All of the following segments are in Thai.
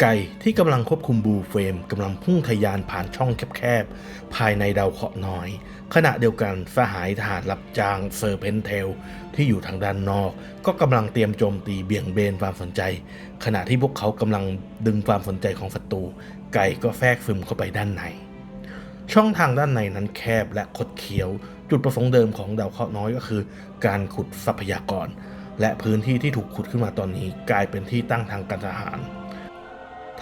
ไก่ที่กำลังควบคุมบูเฟรมกำลังพุ่งทะยานผ่านช่องแคบๆ ภายในดาวเคราะห์น้อย ขณะเดียวกันสหายทหารรับจ้างเซอร์เพนเทลที่อยู่ทางด้านนอก ก็กำลังเตรียมโจมตีเบี่ยงเบนความสนใจ ขณะที่พวกเขากำลังดึงความสนใจของศัตรูไก่ก็แทรกซึมเข้าไปด้านใน ช่องทางด้านในนั้นแคบและคดเคี้ยว จุดประสงค์เดิมของดาวเคราะห์น้อยก็คือ การขุดทรัพยากร และพื้นที่ที่ถูกขุดขึ้นมาตอนนี้กลายเป็นที่ตั้งทางการทหาร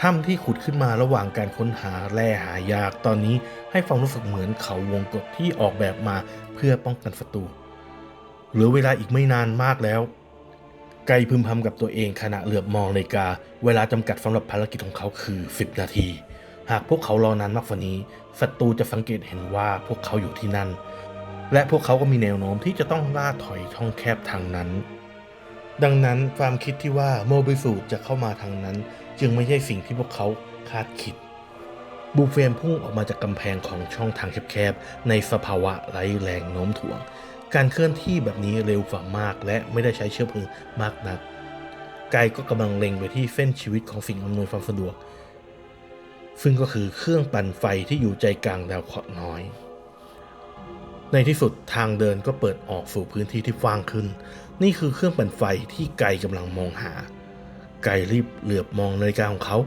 ถ้ำที่ขุดขึ้นมาระหว่างการค้นหาแร่หายากตอนนี้ให้ความรู้สึกเหมือนเขาวงกฏที่ออกแบบมาเพื่อป้องกันศัตรูเหลือเวลาอีกไม่นานมากแล้ว ไกพึมพำกับตัวเองขณะเหลือบมองนาฬิกา เวลาจำกัดสำหรับภารกิจของเขาคือ 10 นาที หากพวกเขารอนานมากกว่านี้ศัตรูจะสังเกตเห็นว่าพวกเขาอยู่ที่นั่น และพวกเขาก็มีแนวโน้มที่จะต้องล่าถอยช่องแคบทางนั้น ดังนั้นความคิดที่ว่าโมบิสูจะเข้ามาทางนั้น จึงไม่ใช่สิ่งที่พวกเขาคาดคิด บูเฟมพุ่งออกมาจากกำแพงของช่องทางแคบๆในสภาวะไร้แรงโน้มถ่วง การเคลื่อนที่แบบนี้เร็วกว่ามากและไม่ได้ใช้เชื้อเพลิงมากนักไกายก็กำลังเล็งไปที่เส้นชีวิตของสิ่งอำนวยความสะดวก ซึ่งก็คือเครื่องปั่นไฟที่อยู่ใจกลางดาวเคราะห์น้อย ในที่สุดทางเดินก็เปิดออกสู่พื้นที่ที่กว้างขึ้น นี่คือเครื่องปั่นไฟที่ไกลกำลังมองหา ไกลรีบเหลือบมองนาฬิกาของเขา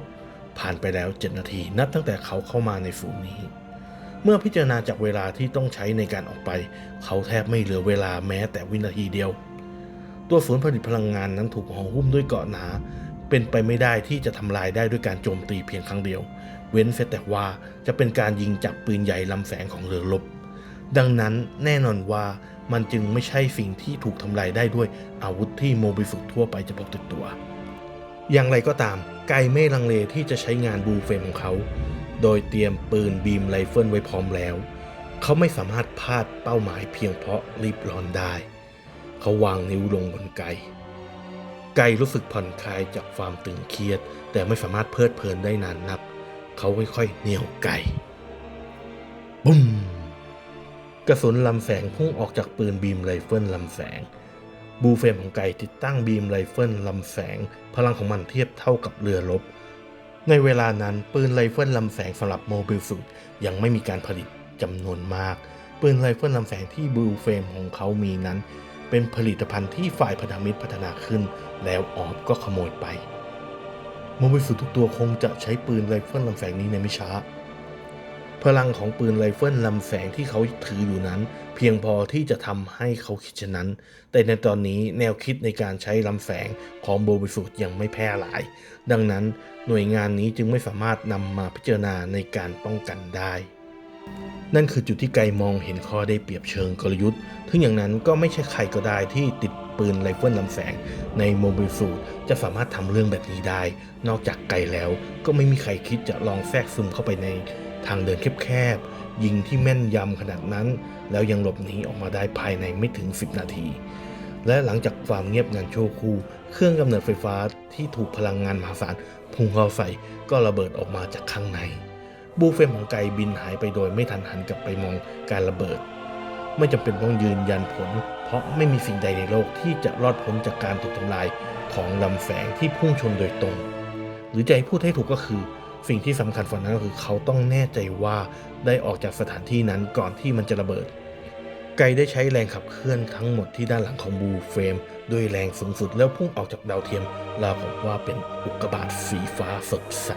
ผ่านไปแล้ว 7 นาที นับตั้งแต่เขาเข้ามาในฝูงนี้ เมื่อพิจารณาจากเวลาที่ต้องใช้ในการออกไป เขาแทบไม่เหลือเวลาแม้แต่วินาทีเดียว ตัวศูนย์ผลิตพลังงานนั้นถูกห่อหุ้มด้วยเกาะหนา เป็นไปไม่ได้ที่จะทำลายได้ด้วยการโจมตีเพียงครั้งเดียว เว้นเสียแต่ว่าจะเป็นการยิงจากปืนใหญ่ลำแสงของเรือรบดังนั้นแน่นอนว่ามันจึงไม่ใช่สิ่งที่ถูกทำลายได้ด้วยอาวุธที่โมบิสุทั่วไปจะพกติดตัว อย่างไรก็ตาม ไกไม่ลังเลที่จะใช้งานบูเฟมของเขา โดยเตรียมปืนบีมไรเฟิลไว้พร้อมแล้ว เขาไม่สามารถพลาดเป้าหมายเพียงเพราะรีบร้อนได้ เขาวางนิ้วลงบนไกไกรู้สึกผ่อนคลายจากความตึงเครียด แต่ไม่สามารถเพลิดเพลินได้นานนัก เขาค่อยๆเหนี่ยวไกบุ้มกระสุนลำแสงพุ่งออกจากปืนบีมไรเฟิลลำแสง บูเฟรมของไก่ติดตั้งบีมไรเฟิลลำแสง พลังของมันเทียบเท่ากับเรือรบ ในเวลานั้นปืนไรเฟิลลำแสงสำหรับโมบิลสุดยังไม่มีการผลิตจำนวนมาก ปืนไรเฟิลลำแสงที่บูเฟรมของเขามีนั้น เป็นผลิตภัณฑ์ที่ฝ่ายพันธมิตรพัฒนาขึ้น แล้วออฟก็ขโมยไปโมบิลสุดทุกตัวคงจะใช้ปืนไรเฟิลลำแสงนี้ในไม่ช้า พลังของปืนไรเฟิลลำแสงที่เขาถืออยู่นั้น เพียงพอที่จะทำให้เขาคิดเช่นนั้น แต่ในตอนนี้แนวคิดในการใช้ลำแสงของโบบิสูตยังไม่แพร่หลาย ดังนั้นหน่วยงานนี้จึงไม่สามารถนำมาพิจารณาในการป้องกันได้ นั่นคือจุดที่ไกลมองเห็นข้อได้เปรียบเชิงกลยุทธ์ถึงอย่างนั้นก็ไม่ใช่ใครก็ได้ที่ติดปืนไรเฟิลลำแสงในโมบิลสูตจะสามารถทำเรื่องแบบนี้ได้ นอกจากไกลแล้วก็ไม่มีใครคิดจะลองแทรกซึมเข้าไปใน ทางเดินแคบๆ ยิงที่แม่นยำขนาดนั้น แล้วยังหลบหนีออกมาได้ภายในไม่ถึง 10 นาที และหลังจากความเงียบงันชั่วครู่เครื่องกำเนิดไฟฟ้าที่ถูกพลังงานมหาศาลพุ่งเข้าใส่ก็ระเบิดออกมาจากข้างใน บูเฟรมของไก่บินหายไปโดยไม่ทันหันกลับไปมองการระเบิด ไม่จำเป็นต้องยืนยันผล เพราะไม่มีสิ่งใดในโลกที่จะรอดพ้นจากการถูกทำลายของลำแสงที่พุ่งชนโดยตรง หรือให้พูดให้ถูกก็คือ สิ่งที่สำคัญกว่านั้นก็คือเขาต้องแน่ใจว่าได้ออกจากสถานที่นั้นก่อนที่มันจะระเบิด ไกได้ใช้แรงขับเคลื่อนทั้งหมดที่ด้านหลังของบูเฟรมด้วยแรงสูงสุดแล้วพุ่งออกจากดาวเทียมราวกับว่าเป็นอุกกาบาตสีฟ้าสดใส